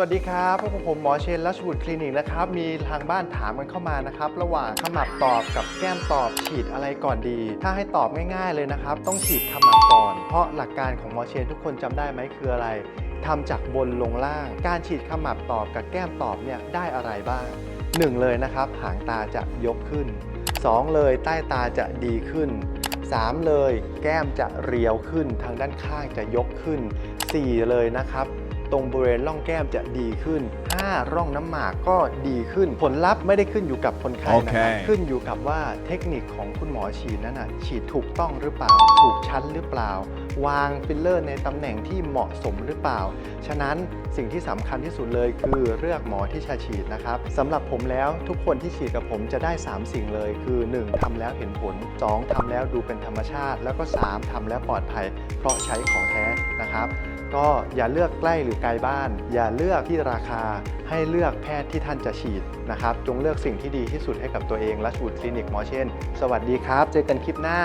วัสดีครับพวกผมหมอเชนรัชบุตรคลินิกนะครับ มีทางบ้านถามกันเข้ามานะครับ ระหว่างขมับตอบกับแก้มตอบฉีดอะไรก่อนดี ถ้าให้ตอบง่ายๆเลยนะครับ ต้องฉีดขมับก่อน เพราะหลักการของหมอเชนทุกคนจำได้ไหมคืออะไรทำจากบนลงล่าง การฉีดขมับตอบกับแก้มตอบเนี่ยได้อะไรบ้าง 1 เลยนะครับ หางตาจะยกขึ้น 2 เลยใต้ตาจะดีขึ้น 3 เลย แก้มจะเรียวขึ้น ทางด้านข้างจะยกขึ้น 4 เลยนะครับ ตรงบริเวณร่องแก้มจะดีขึ้น5ร่องน้ำหมากก็ดีขึ้น ผลลัพธ์ไม่ได้ขึ้นอยู่กับคนไข้นะครับโอเคขึ้นอยู่กับว่าเทคนิคของคุณหมอฉีดนั้นนะฉีดถูกต้องหรือเปล่า ถูกชั้นหรือเปล่า วางฟิลเลอร์ในตำแหน่งที่เหมาะสมหรือเปล่า ฉะนั้นสิ่งที่สำคัญที่สุดเลยคือเลือกหมอที่จะฉีดนะครับสำหรับผมแล้วทุกคนที่ฉีดกับผมจะได้ 3 สิ่งเลย คือ 1ทำแล้วเห็นผล 2ทำแล้วดูเป็นธรรมชาติ แล้วก็ 3ทำแล้วปลอดภัย เพราะใช้ของแท้นะครับก็อย่าเลือกใกล้หรือไกลบ้าน อย่าเลือกที่ราคา ให้เลือกแพทย์ที่ท่านจะฉีดนะครับ จงเลือกสิ่งที่ดีที่สุดให้กับตัวเองและสูตรคลินิกหมอเช่น สวัสดีครับ เจอกันคลิปหน้า